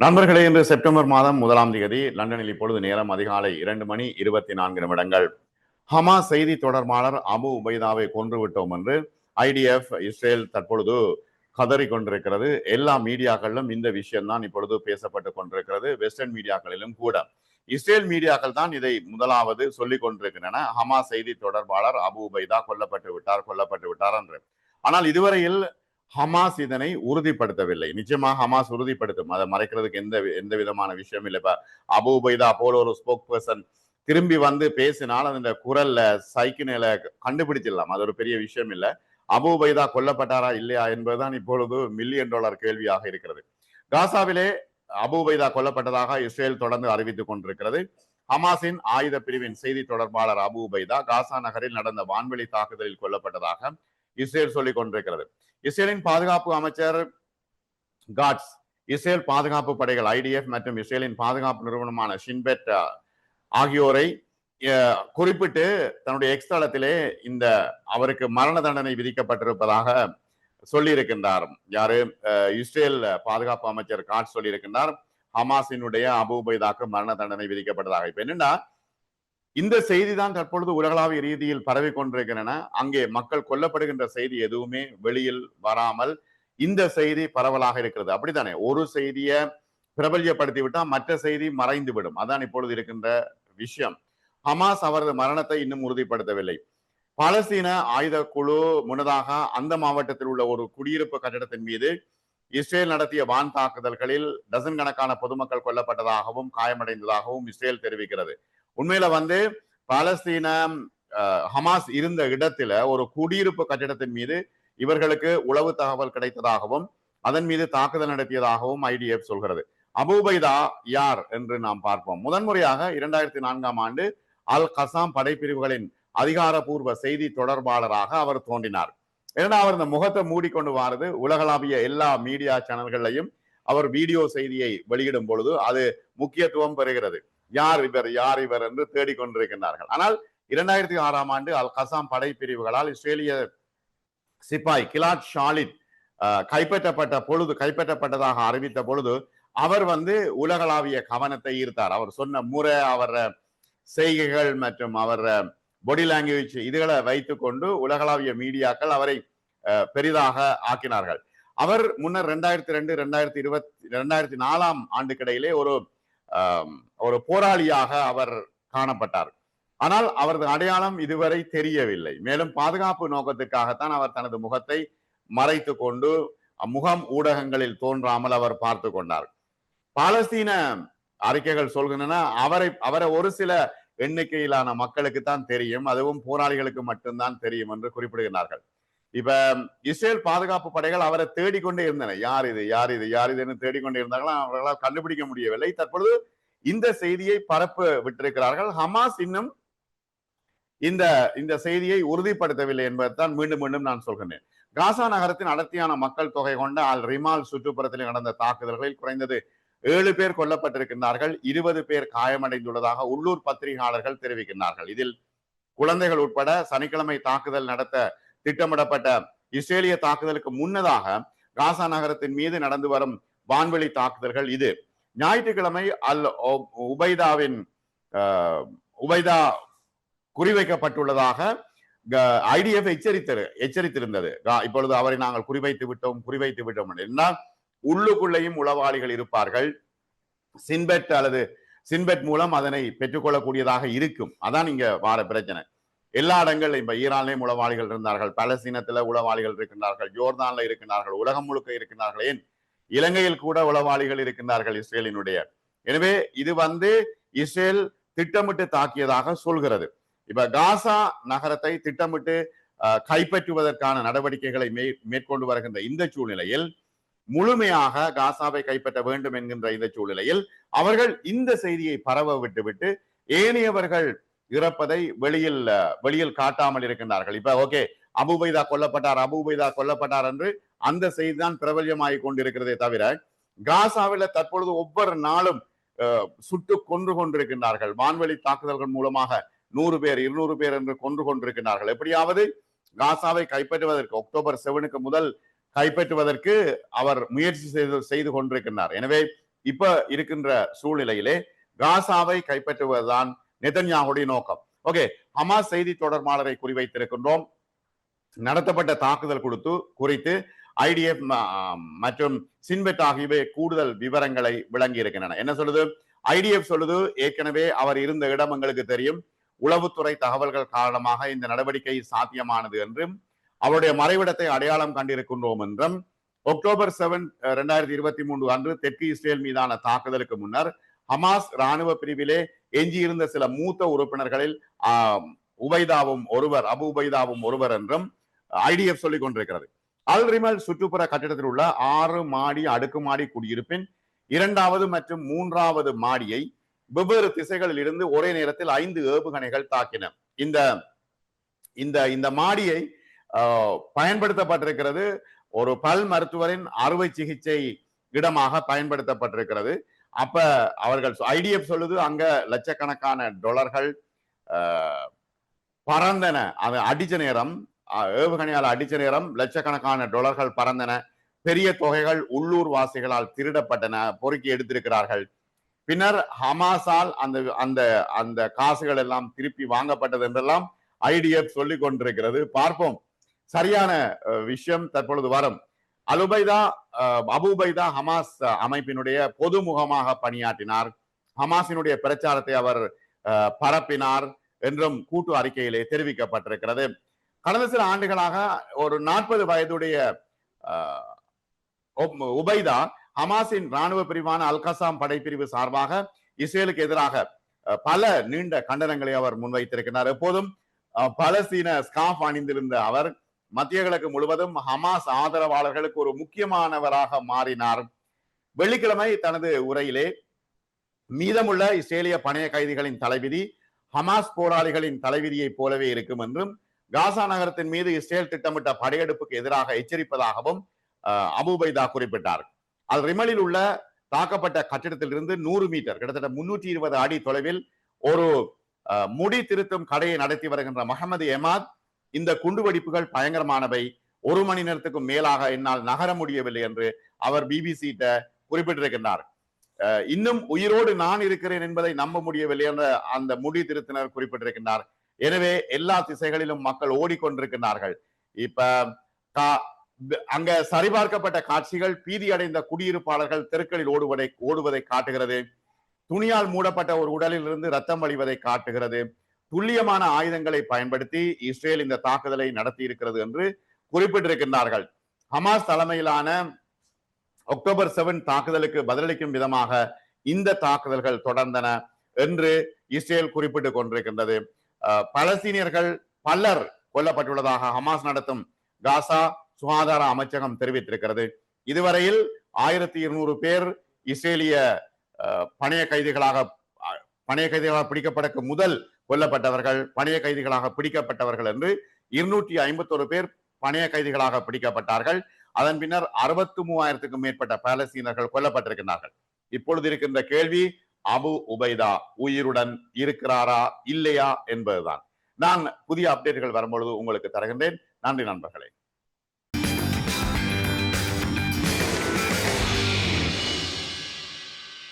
நண்பர்களே இன்று செப்டம்பர் மாதம் முதலாம் தேதி லண்டனில் இப்பொழுது நேரம் அதிகாலை இரண்டு மணி இருபத்தி நான்கு நிமிடங்கள். ஹமாஸ் செய்தி தொடர்பாளர் அபு உபைதாவை கொன்றுவிட்டோம் என்று ஐடிஎஃப் இஸ்ரேல் தற்பொழுது கதறி கொண்டிருக்கிறது. எல்லா மீடியாக்களிலும் இந்த விஷயம்தான் இப்பொழுது பேசப்பட்டு கொண்டிருக்கிறது. வெஸ்டர்ன் மீடியாக்களிலும் கூட. இஸ்ரேல் மீடியாக்கள் தான் இதை முதலாவது சொல்லிக் கொண்டிருக்கின்றன. ஹமாஸ் செய்தி தொடர்பாளர் அபு உபைதா கொல்லப்பட்டு விட்டார் கொல்லப்பட்டு விட்டார் என்று. ஆனால் இதுவரையில் ஹமாஸ் இதனை உறுதிப்படுத்தவில்லை. நிச்சயமாக ஹமாஸ் உறுதிப்படுத்தும். அதை மறைக்கிறதுக்கு எந்த எந்த விதமான விஷயம் இல்லை இப்ப அபு உபைதா போல ஒரு ஸ்போக் பர்சன் திரும்பி வந்து பேசினால் அந்த குரல்ல சைக்கினில கண்டுபிடிச்சிடலாம். அது ஒரு பெரிய விஷயம் இல்லை. அபு கொல்லப்பட்டாரா இல்லையா என்பதுதான் இப்பொழுது மில்லியன் டாலர் கேள்வியாக இருக்கிறது. காசாவிலே அபு கொல்லப்பட்டதாக இஸ்ரேல் தொடர்ந்து அறிவித்துக் கொண்டிருக்கிறது. ஹமாஸின் ஆயுத பிரிவின் செய்தி தொடர்பாளர் அபு உபைதா காசா நகரில் நடந்த வான்வெளி தாக்குதலில் கொல்லப்பட்டதாக இஸ்ரேல் சொல்லிக் கொண்டிருக்கிறது. இஸ்ரேலின் பாதுகாப்பு அமைச்சர் காட்ஸ் இஸ்ரேல் பாதுகாப்பு படைகள் ஐடிஎஃப் மற்றும் இஸ்ரேலின் பாதுகாப்பு நிறுவனமான ஷின்பெட் ஆகியோரை குறிப்பிட்டு தன்னுடைய எக்ஸ் தளத்திலே இந்த அவருக்கு மரண தண்டனை விதிக்கப்பட்டிருப்பதாக சொல்லியிருக்கின்றார். யாரு? இஸ்ரேல் பாதுகாப்பு அமைச்சர் காட் சொல்லியிருக்கின்றார். ஹமாஸினுடைய அபூபைதாக்கு மரண தண்டனை விதிக்கப்பட்டதாக. இப்ப என்னன்னா இந்த செய்தி தான் தற்பொழுது உலகளாவிய ரீதியில் பரவி கொண்டிருக்கின்றன. அங்கே மக்கள் கொல்லப்படுகின்ற செய்தி எதுவுமே வெளியில் வராமல் இந்த செய்தி பரவலாக இருக்கிறது. அப்படித்தானே? ஒரு செய்தியை பிரபல்யப்படுத்தி விட்டால் மற்ற செய்தி மறைந்து விடும். அதான் இப்பொழுது இருக்கின்ற விஷயம். ஹமாஸ் அவரது மரணத்தை இன்னும் உறுதிப்படுத்தவில்லை. பாலஸ்தீன ஆயுத குழு முன்னதாக அந்த மாவட்டத்தில் உள்ள ஒரு குடியிருப்பு கட்டடத்தின் மீது இஸ்ரேல் நடத்திய வான் தாக்குதல்களில் டசன் கணக்கான பொதுமக்கள் கொல்லப்பட்டதாகவும் காயமடைந்ததாகவும் இஸ்ரேல் தெரிவிக்கிறது. உண்மையில வந்து பாலஸ்தீன ஹமாஸ் இருந்த இடத்துல ஒரு குடியிருப்பு கட்டிடத்தின் மீது இவர்களுக்கு உளவு தகவல் கிடைத்ததாகவும் அதன் மீது தாக்குதல் நடத்தியதாகவும் ஐடிஎஃப் சொல்கிறது. அபூபைதா யார் என்று நாம் பார்ப்போம். முதன்முறையாக இரண்டாயிரத்தி நான்காம் ஆண்டு அல் கசாம் படைப்பிரிவுகளின் அதிகாரப்பூர்வ செய்தி தொடர்பாளராக அவர் தோன்றினார். ஏன்னா அவர் இந்த முகத்தை மூடிக்கொண்டு வாரது உலகளாவிய எல்லா மீடியா சேனல்களையும் அவர் வீடியோ செய்தியை வெளியிடும் பொழுது அது முக்கியத்துவம் பெறுகிறது. யார் இவர் யார் இவர் என்று தேடிக்கொண்டிருக்கின்றார்கள். ஆனால் இரண்டாயிரத்தி ஆறாம் ஆண்டு அல் கசாம் படைப்பிரிவுகளால் இஸ்ரேலிய சிப்பாய் கிலாட் ஷாலிட் கைப்பற்றப்பட்ட பொழுது கைப்பற்றப்பட்டதாக அறிவித்த பொழுது அவர் வந்து உலகளாவிய கவனத்தை ஈர்த்தார். அவர் சொன்ன முறை அவர் செய்கைகள் மற்றும் அவர் பொடி லாங்குவேஜ் இதுகளை வைத்துக்கொண்டு உலகளாவிய மீடியாக்கள் அவரை பெரிதாக ஆக்கினார்கள். அவர் முன்னர் ரெண்டாயிரத்தி ரெண்டு ரெண்டாயிரத்தி இருபத்தி ரெண்டாயிரத்தி நாலாம் ஆண்டுக்கிடையிலே ஒரு ஒரு போராளியாக அவர் காணப்பட்டார். ஆனால் அவரது அடையாளம் இதுவரை தெரியவில்லை. மேலும் பாதுகாப்பு நோக்கத்துக்காகத்தான் அவர் தனது முகத்தை மறைத்து கொண்டு முகம் ஊடகங்களில் தோன்றாமல் அவர் பார்த்து கொண்டார். பாலஸ்தீன அறிக்கைகள் சொல்கின்றன அவரை அவரை ஒரு சில எண்ணிக்கையிலான மக்களுக்கு தான் தெரியும் அதுவும் போராளிகளுக்கு மட்டும்தான் தெரியும் என்று குறிப்பிடுகிறார்கள் இப்ப இஸ்ரேல் பாதுகாப்பு படைகள் அவரை தேடிக்கொண்டே இருந்தன. யார் இது? யார் இது? யார் இதுன்னு தேடிக்கொண்டே இருந்தார்களா? அவர்களால் கண்டுபிடிக்க முடியவில்லை. தற்பொழுது இந்த செய்தியை பரப்பு விட்டிருக்கிறார்கள். ஹமாஸ் இன்னும் இந்த இந்த செய்தியை உறுதிப்படுத்தவில்லை என்பதுதான் மீண்டும் மீண்டும் நான் சொல்கிறேன் காசா நகரத்தின் அடர்த்தியான மக்கள் தொகை கொண்ட அல் ரிமால் சுற்றுப்புறத்தில் நடந்த தாக்குதல்களில் குறைந்தது ஏழு பேர் கொல்லப்பட்டிருக்கின்றார்கள். இருபது பேர் காயமடைந்துள்ளதாக உள்ளூர் பத்திரிகையாளர்கள் தெரிவிக்கின்றார்கள். இதில் குழந்தைகள் உட்பட சனிக்கிழமை தாக்குதல் நடத்த திட்டமிடப்பட்ட இஸ்ரேலிய தாக்குதலுக்கு முன்னதாக காசா நகரத்தின் மீது நடந்து வரும் வான்வெளி தாக்குதல்கள் இது. ஞாயிற்றுக்கிழமை அல் உபைதாவின் உபைதா குறிவைக்கப்பட்டுள்ளதாக ஐடிஎஃப் எச்சரித்தது எச்சரித்திருந்தது. இப்பொழுது அவரை நாங்கள் குறிவைத்து விட்டோம் குறிவைத்து விட்டோம் என்றால் உள்ளுக்குள்ளேயும் உளவாளிகள் இருப்பார்கள். சின்பெட் அல்லது சின்பெட் மூலம் அதனை பெற்றுக்கொள்ளக்கூடியதாக இருக்கும். அதான் இங்க வார பிரச்சனை. எல்லா இடங்களிலும் இப்ப ஈரான்லயும் உளவாளிகள் இருந்தார்கள் பலஸ்தீனத்துல உளவாளிகள் இருக்கின்றார்கள் ஜோர்தான்ல இருக்கின்றார்கள் உலகம் முழுக்க இருக்கின்றார்கள் ஏன்? இலங்கையில் கூட உளவாளிகள் இருக்கின்றார்கள் இஸ்ரேலினுடைய. எனவே இது வந்து இஸ்ரேல் திட்டமிட்டு தாக்கியதாக சொல்கிறது. இப்ப காசா நகரத்தை திட்டமிட்டு கைப்பற்றுவதற்கான நடவடிக்கைகளை மேற்கொண்டு வருகின்ற இந்த சூழ்நிலையில் முழுமையாக காசாவை கைப்பற்ற வேண்டும் என்கின்ற இந்த சூழ்நிலையில் அவர்கள் இந்த செய்தியை பரவ விட்டுவிட்டு ஏனையவர்கள் இறப்பதை வெளியில் வெளியில் காட்டாமல் இருக்கின்றார்கள். இப்ப ஓகே அபுபைதா கொல்லப்பட்டார் அபுபைதா கொல்லப்பட்டார் என்று அந்த செய்தி தான் பிரபல்யமாகி கொண்டிருக்கிறதே தவிர காசாவில தற்பொழுது ஒவ்வொரு நாளும் சுட்டு கொன்று கொண்டிருக்கின்றார்கள். வான்வெளி தாக்குதல்கள் மூலமாக நூறு பேர் இருநூறு பேர் என்று கொன்று கொண்டிருக்கிறார்கள் எப்படியாவது காசாவை கைப்பற்றுவதற்கு அக்டோபர் செவனுக்கு முதல் கைப்பற்றுவதற்கு அவர் முயற்சி செய்து செய்து கொண்டிருக்கின்றார். எனவே இப்ப இருக்கின்ற சூழ்நிலையிலே காசாவை கைப்பற்றுவதுதான் நெதன்யாவுடைய நோக்கம். ஓகே ஹமாஸ் செய்தி தொடர்பாளரை குறிவைத்திருக்கின்றோம். நடத்தப்பட்ட தாக்குதல் கொடுத்து குறித்து ஐடிஎஃப் மற்றும் சின்பெட் ஆகியவை கூடுதல் விவரங்களை விளங்கி இருக்கின்றன என்ன சொல்லுது? ஐடிஎஃப் சொல்லுது ஏற்கனவே அவர் இருந்த இடம் எங்களுக்கு தெரியும். உளவுத்துறை தகவல்கள் காரணமாக இந்த நடவடிக்கை சாத்தியமானது என்றும் அவருடைய மறைவிடத்தை அடையாளம் கண்டிருக்கின்றோம் என்றும் அக்டோபர் செவன் இரண்டாயிரத்தி இருபத்தி மூன்று அன்று தெற்கு இஸ்ரேல் மீதான தாக்குதலுக்கு முன்னர் ஹமாஸ் ராணுவ பிரிவிலே எஞ்சியிருந்த சில மூத்த உறுப்பினர்களில் உபைதாவும் ஒருவர் அபு உபைதாவும் ஒருவர் என்றும் ஐடிஎஃப் சொல்லிக் கொண்டிருக்கிறது. அல் ரிமல் சுற்றுப்புற கட்டிடத்தில் உள்ள ஆறு மாடி அடுக்குமாடி குடியிருப்பின் இரண்டாவது மற்றும் மூன்றாவது மாடியை வெவ்வேறு திசைகளில் இருந்து ஒரே நேரத்தில் ஐந்து ஏவுகணைகள் தாக்கின. இந்த இந்த இந்த மாடியை ஆஹ், பயன்படுத்தப்பட்டிருக்கிறது. ஒரு பல் மருத்துவரின் அறுவை சிகிச்சை இடமாக பயன்படுத்தப்பட்டிருக்கிறது. அப்ப அவர்கள் ஐடிஎஃப் சொல்லுது அங்க லட்சக்கணக்கான டொலர்கள் பறந்தன. அது அடிச்ச நேரம் ஏவுகணையால் அடிச்ச நேரம் லட்சக்கணக்கான டொலர்கள் பறந்தன. பெரிய தொகைகள் உள்ளூர் வாசிகளால் திருடப்பட்டன பொறுக்கி எடுத்திருக்கிறார்கள். பின்னர் ஹமாஸால் அந்த அந்த அந்த காசுகள் எல்லாம் திருப்பி வாங்கப்பட்டது என்றெல்லாம் ஐடிஎஃப் சொல்லிக் கொண்டிருக்கிறது. பார்ப்போம். சரியான விஷயம் தற்பொழுது வரும். அலுபைதா அஹ், அபுபைதா ஹமாஸ் அமைப்பினுடைய பொது முகமாக பணியாற்றினார். ஹமாஸினுடைய பிரச்சாரத்தை அவர் பரப்பினார் என்றும் கூட்டு அறிக்கையிலே தெரிவிக்கப்பட்டிருக்கிறது. கடந்த சில ஆண்டுகளாக ஒரு நாற்பது வயதுடைய உபைதா ஹமாஸின் ராணுவ பிரிவான அல்கசாம் படைப்பிரிவு சார்பாக இஸ்ரேலுக்கு எதிராக பல நீண்ட கண்டனங்களை அவர் முன்வைத்திருக்கிறார். எப்போதும் அஹ், பலஸ்தீன ஸ்காஃப் அணிந்திருந்த அவர் மத்திய கிழக்கு முழுவதும் ஹமாஸ் ஆதரவாளர்களுக்கு ஒரு முக்கியமானவராக மாறினார். வெள்ளிக்கிழமை தனது உரையிலே மீதமுள்ள இஸ்ரேலிய பணைய கைதிகளின் தலைவிதி ஹமாஸ் போராளிகளின் தலைவிதியைப் போலவே இருக்கும் என்றும் காசா நகரத்தின் மீது இஸ்ரேல் திட்டமிட்ட படையெடுப்புக்கு எதிராக எச்சரிப்பதாகவும் அபுபைதா குறிப்பிட்டார். அல் ரிமலில் உள்ள தாக்கப்பட்ட கட்டிடத்திலிருந்து நூறு மீட்டர் கிட்டத்தட்ட முன்னூற்றி இருபது அடி தொலைவில் ஒரு முடி திருத்தும் கடையை நடத்தி வருகின்ற மஹமது எமாத் இந்த குண்டுவெடிப்புகள் பயங்கரமானவை. ஒரு மணி நேரத்துக்கும் மேலாக என்னால் நகர முடியவில்லை என்று அவர் பிபிசி குறிப்பிட்டிருக்கின்றார். இன்னும் உயிரோடு நான் இருக்கிறேன் என்பதை நம்ப முடியவில்லை என்ற அந்த முடி திருத்தினர் குறிப்பிட்டிருக்கின்றார். எனவே எல்லா திசைகளிலும் மக்கள் ஓடிக்கொண்டிருக்கிறார்கள் இப்ப கா- அங்க சரிபார்க்கப்பட்ட காட்சிகள் பீதியடைந்த குடியிருப்பாளர்கள் தெருக்களில் ஓடுவதை ஓடுவதை காட்டுகிறது. துணியால் மூடப்பட்ட ஒரு உடலில் இருந்து ரத்தம் வழிவதை காட்டுகிறது. துல்லியமான ஆயுதங்களை பயன்படுத்தி இஸ்ரேல் இந்த தாக்குதலை நடத்தி இருக்கிறது என்று குறிப்பிட்டிருக்கின்றார்கள். ஹமாஸ் தலைமையிலான அக்டோபர் செவன் தாக்குதலுக்கு பதிலளிக்கும் விதமாக இந்த தாக்குதல்கள் தொடர்ந்தன என்று இஸ்ரேல் குறிப்பிட்டுக் கொண்டிருக்கின்றது. அஹ், பலஸ்தீனியர்கள் பலர் கொல்லப்பட்டுள்ளதாக ஹமாஸ் நடத்தும் காசா சுகாதார அமைச்சகம் தெரிவித்திருக்கிறது. இதுவரையில் ஆயிரத்தி இருநூறு பேர் இஸ்ரேலிய பணைய கைதிகளாக பணைய கைதிகளாக பிடிக்கப்படக்கு முதல் கொல்லப்பட்டவர்கள் பணைய கைதிகளாக பிடிக்கப்பட்டவர்கள் என்று இருநூற்றி ஐம்பத்தொரு பேர் பணைய கைதிகளாக பிடிக்கப்பட்டார்கள். அதன் பின்னர் அறுபத்து மூவாயிரத்துக்கும் மேற்பட்ட பாலஸ்தீனர்கள் கொல்லப்பட்டிருக்கிறார்கள் இப்பொழுது இருக்கின்ற கேள்வி அபு உபைதா உயிருடன் இருக்கிறாரா இல்லையா என்பதுதான். நான் புதிய அப்டேட்டுகள் வரும்பொழுது உங்களுக்கு தருகின்றேன். நன்றி நண்பர்களே.